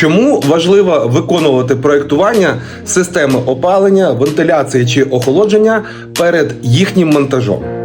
Чому важливо виконувати проєктування системи опалення, вентиляції чи охолодження перед їхнім монтажом?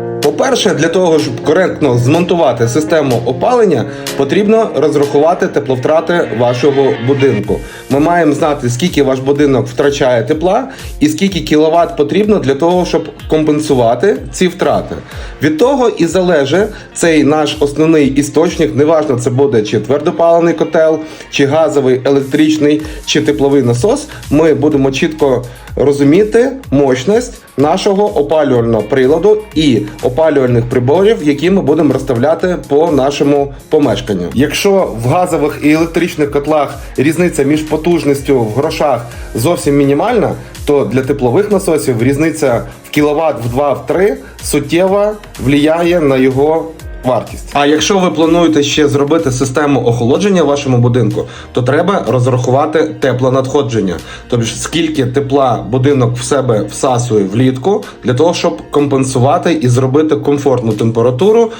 По-перше, для того, щоб коректно змонтувати систему опалення, потрібно розрахувати тепловтрати вашого будинку. Ми маємо знати, скільки ваш будинок втрачає тепла і скільки кіловат потрібно для того, щоб компенсувати ці втрати. Від того і залежить цей наш основний істочник, неважно, це буде чи твердопаливний котел, чи газовий, електричний, чи тепловий насос. Ми будемо чітко розуміти мощність нашого опалювального приладу і опалювальних приборів, які ми будемо розставляти по нашому помешканню. Якщо в газових і електричних котлах різниця між потужністю в грошах зовсім мінімальна, то для теплових насосів різниця в кіловат в 2 в 3 суттєво впливає на його вартість. А якщо ви плануєте ще зробити систему охолодження в вашому будинку, то треба розрахувати теплонадходження. Тобто, скільки тепла будинок в себе всасує влітку, для того, щоб компенсувати і зробити комфортну температуру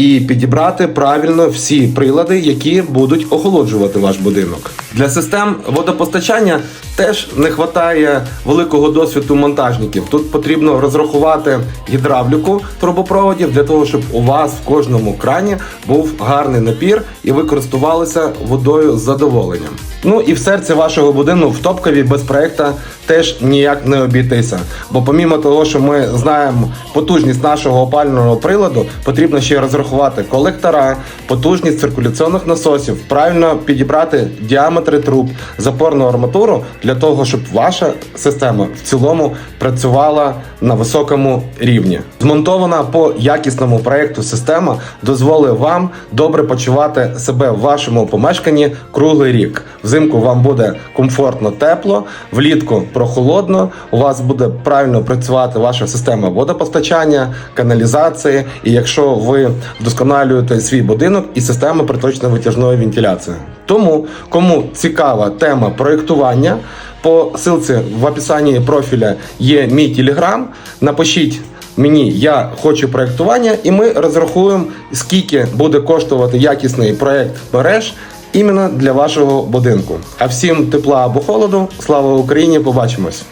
і підібрати правильно всі прилади, які будуть охолоджувати ваш будинок. Для систем водопостачання теж не вистачає великого досвіду монтажників. Тут потрібно розрахувати гідравліку трубопроводів для того, щоб у вас в кожному крані був гарний напір і ви користувалися водою з задоволенням. Ну і в серці вашого будинку в Топкові без проекта теж ніяк не обійтися. Бо помімо того, що ми знаємо потужність нашого опалювального приладу, потрібно ще розрахувати колектора, потужність циркуляційних насосів, правильно підібрати діаметри труб, запорну арматуру для того, щоб ваша система в цілому працювала на високому рівні. Змонтована по якісному проекту система дозволить вам добре почувати себе в вашому помешканні круглий рік. Взимку вам буде комфортно тепло, влітку прохолодно. У вас буде правильно працювати ваша система водопостачання, каналізації. І якщо ви вдосконалюєте свій будинок і система приточно-витяжної вентиляції. Тому кому цікава тема проєктування, по ссылці в описанні профіля є мій телеграм. Напишіть мені, я хочу проєктування, і ми розрахуємо, скільки буде коштувати якісний проєкт мереж іменно для вашого будинку. А всім тепла або холоду, слава Україні! Побачимось!